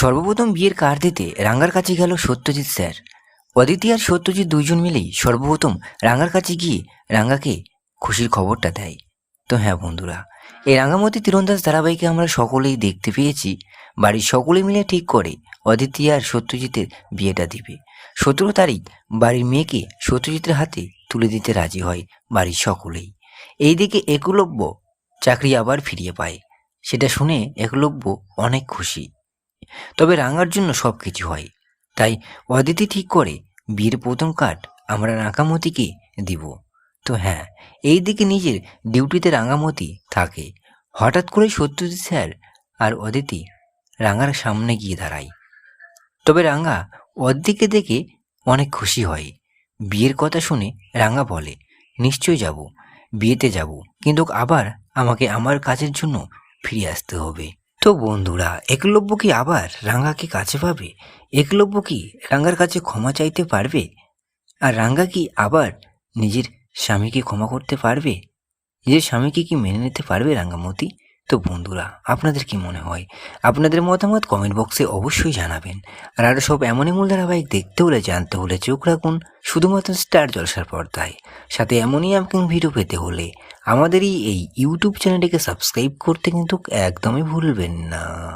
সর্বপ্রথম বিয়ের কার্ড দিতে রাঙ্গার কাছে গেল সত্যজিৎ স্যার। অদিতি আর সত্যজিৎ দুইজন মিলেই সর্বপ্রথম রাঙ্গার কাছে গিয়ে রাঙ্গাকে খুশির খবরটা দেয়। তো হ্যাঁ বন্ধুরা, এই রাঙ্গামতি তীরন্দাজ ধারাবাহিকে আমরা সকলেই দেখতে পেয়েছি। বাড়ির সকলে মিলে ঠিক করে অদিতি আর সত্যজিতের বিয়েটা দিবে। সতেরো তারিখ বাড়ির মেয়েকে সত্যজিতের হাতে তুলে দিতে রাজি হয় বাড়ির সকলেই। এইদিকে একলব্য চাকরি আবার ফিরিয়ে পায়। সেটা শুনে একলব্য অনেক খুশি। তবে রাঙার জন্য সব কিছু হয়। তাই অদিতি ঠিক করে বিয়ের প্রথম কার্ড আমরা রাঙামতিকে দিব। তো হ্যাঁ এই দিকে নিজের ডিউটিতে রাঙামতি থাকে। হঠাৎ করে সত্যজিৎ স্যার আর অদিতি রাঙার সামনে গিয়ে দাঁড়ায়। তবে রাঙা অদিতিকে দেখে অনেক খুশি হয়। বিয়ের কথা শুনে রাঙা বলে নিশ্চয় যাব, বিয়েতে যাব, কিন্তু আবার আমাকে আমার কাজের জন্য ফিরে আসতে হবে। তো বন্ধুরা, একলব্য কি আবার রাঙ্গাকে কাছে পাবে? একলব্য কি রাঙ্গার কাছে ক্ষমা চাইতে পারবে? আর রাঙ্গা কি আবার নিজের স্বামীকে ক্ষমা করতে পারবে? নিজের স্বামীকে কি মেনে নিতে পারবে রাঙ্গামতি? তো বন্ধুরা, আপনাদের কি মনে হয়? আপনাদের মতামত কমেন্ট বক্সে অবশ্যই জানাবেন। আর আরও সব এমনই মূল ধারাবাহিক দেখতে হলে জানতে হলে চোখ রাখুন শুধুমাত্র স্টার জলসার পর্দায়। সাথে এমনই আমাকে ভিডিও পেতে হলে আমাদেরই এই ইউটিউব চ্যানেলটিকে সাবস্ক্রাইব করতে কিন্তু একদমই ভুলবেন না।